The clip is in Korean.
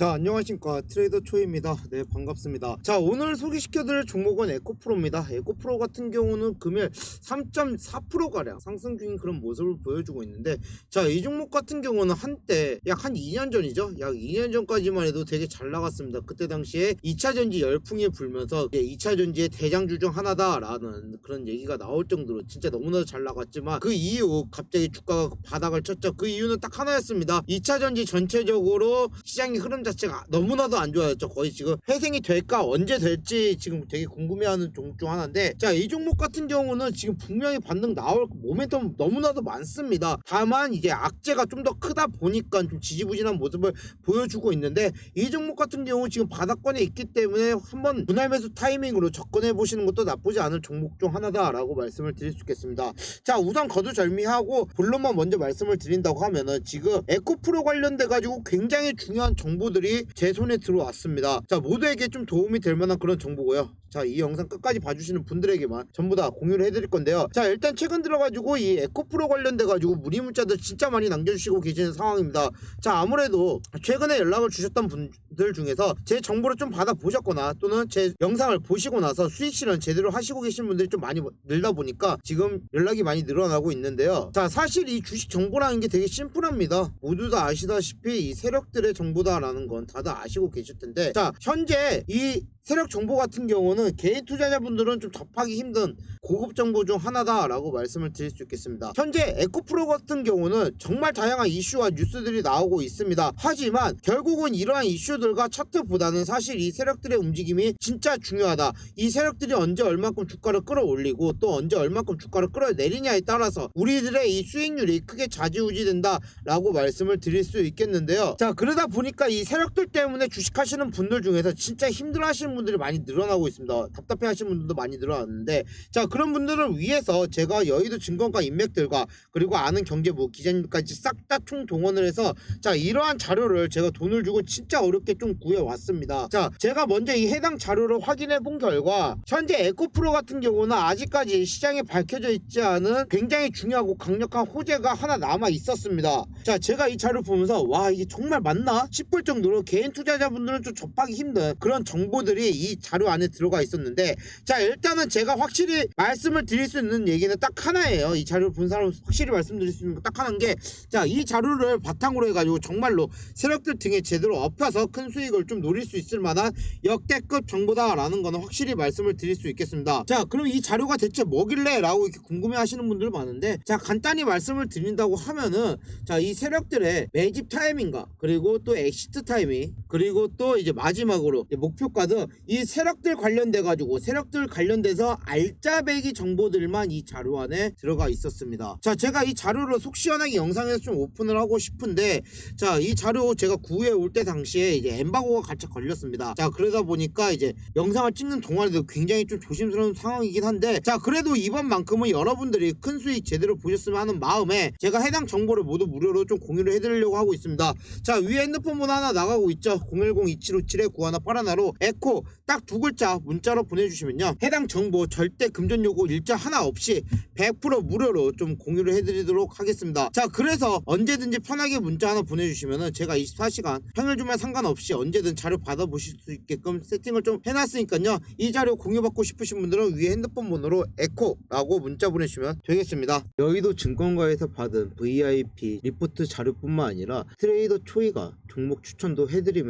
자 안녕하십니까 트레이더 초입니다. 네 반갑습니다. 자 오늘 소개시켜드릴 종목은 에코프로입니다. 에코프로 같은 경우는 금일 3.4%가량 상승 중인 그런 모습을 보여주고 있는데 자 이 종목 같은 경우는 한때 약 한 2년 전이죠? 약 2년 전까지만 해도 되게 잘 나갔습니다. 그때 당시에 2차전지 열풍이 불면서 이제 2차전지의 대장주 중 하나다라는 그런 얘기가 나올 정도로 진짜 너무나도 잘 나갔지만 그 이후 갑자기 주가가 바닥을 쳤죠. 그 이유는 딱 하나였습니다. 2차전지 전체적으로 시장의 흐름 자 체가 너무나도 안 좋아졌죠. 거의 지금 회생이 될까 언제 될지 지금 되게 궁금해하는 종목 중 하나인데 자 이 종목 같은 경우는 지금 분명히 반등 나올 모멘텀 너무나도 많습니다. 다만 이제 악재가 좀 더 크다 보니까 좀 지지부진한 모습을 보여주고 있는데 이 종목 같은 경우 지금 바닥권에 있기 때문에 한번 분할 매수 타이밍으로 접근해 보시는 것도 나쁘지 않은 종목 중 하나다라고 말씀을 드릴 수 있겠습니다. 자 우선 거두절미하고 본론만 먼저 말씀을 드린다고 하면은 지금 에코프로 관련돼 가지고 굉장히 중요한 정보들 이 제 손에 들어왔습니다. 자 모두에게 좀 도움이 될 만한 그런 정보고요. 자 이 영상 끝까지 봐주시는 분들에게만 전부 다 공유를 해드릴 건데요. 자 일단 최근 들어가지고 이 에코프로 관련돼 가지고 문의 문자들 진짜 많이 남겨주시고 계시는 상황입니다. 자 아무래도 최근에 연락을 주셨던 분들 중에서 제 정보를 좀 받아 보셨거나 또는 제 영상을 보시고 나서 수익 실현 제대로 하시고 계신 분들이 좀 많이 늘다 보니까 지금 연락이 많이 늘어나고 있는데요. 자 사실 이 주식 정보라는 게 되게 심플합니다. 모두 다 아시다시피 이 세력들의 정보다라는 건 다들 아시고 계실 텐데 자 현재 이 세력 정보 같은 경우는 개인 투자자분들은 좀 접하기 힘든 고급 정보 중 하나다라고 말씀을 드릴 수 있겠습니다. 현재 에코프로 같은 경우는 정말 다양한 이슈와 뉴스들이 나오고 있습니다. 하지만 결국은 이러한 이슈들과 차트보다는 사실 이 세력들의 움직임이 진짜 중요하다. 이 세력들이 언제 얼마큼 주가를 끌어올리고 또 언제 얼마큼 주가를 끌어내리냐에 따라서 우리들의 이 수익률이 크게 좌지우지된다라고 말씀을 드릴 수 있겠는데요. 자 그러다 보니까 이 세력들 때문에 주식하시는 분들 중에서 진짜 힘들어하시는 분들이 많이 늘어나고 있습니다. 답답해 하시는 분들도 많이 늘어났는데 자 그런 분들을 위해서 제가 여의도 증권가 인맥들과 그리고 아는 경제부 기자님까지 싹 다 총동원을 해서 자 이러한 자료를 제가 돈을 주고 진짜 어렵게 좀 구해왔습니다. 자 제가 먼저 이 해당 자료를 확인해 본 결과 현재 에코프로 같은 경우는 아직까지 시장에 밝혀져 있지 않은 굉장히 중요하고 강력한 호재가 하나 남아 있었습니다. 자 제가 이 자료를 보면서 와 이게 정말 맞나 싶을 정도로 개인 투자자분들은 좀 접하기 힘든 그런 정보들이 이 자료 안에 들어가 있었는데 자 일단은 제가 확실히 말씀을 드릴 수 있는 얘기는 딱 하나예요. 이 자료를 본 사람 확실히 말씀드릴 수 있는 거 딱 하나인 게자 이 자료를 바탕으로 해가지고 정말로 세력들 등에 제대로 엎혀서 큰 수익을 좀 노릴 수 있을 만한 역대급 정보다라는 거는 확실히 말씀을 드릴 수 있겠습니다. 자 그럼 이 자료가 대체 뭐길래 라고 이렇게 궁금해 하시는 분들 많은데 자 간단히 말씀을 드린다고 하면은 자 이 세력들의 매집 타이밍과 그리고 또 엑시트 타이밍 그리고 또 이제 마지막으로 목표가 등 이 세력들 관련돼 가지고 세력들 관련돼서 알짜배기 정보들만 이 자료 안에 들어가 있었습니다. 자 제가 이 자료를 속 시원하게 영상에서 좀 오픈을 하고 싶은데 자 이 자료 제가 구해 올 때 당시에 이제 엠바고가 같이 걸렸습니다. 자 그러다 보니까 이제 영상을 찍는 동안에도 굉장히 좀 조심스러운 상황이긴 한데 자 그래도 이번만큼은 여러분들이 큰 수익 제대로 보셨으면 하는 마음에 제가 해당 정보를 모두 무료로 좀 공유를 해드리려고 하고 있습니다. 자 위에 핸드폰 번호 하나 나가고 있죠. 010-2757-9181로 에코 딱 두 글자 문자로 보내주시면요. 해당 정보 절대 금전 요구 일자 하나 없이 100% 무료로 좀 공유를 해드리도록 하겠습니다. 자 그래서 언제든지 편하게 문자 하나 보내주시면은 제가 24시간 평일 주말 상관없이 언제든 자료 받아보실 수 있게끔 세팅을 좀 해놨으니까요. 이 자료 공유받고 싶으신 분들은 위에 핸드폰 번호로 에코라고 문자 보내주시면 되겠습니다. 여의도 증권가에서 받은 VIP 리포트 자료뿐만 아니라 트레이더 초이가 종목 추천도 해드리면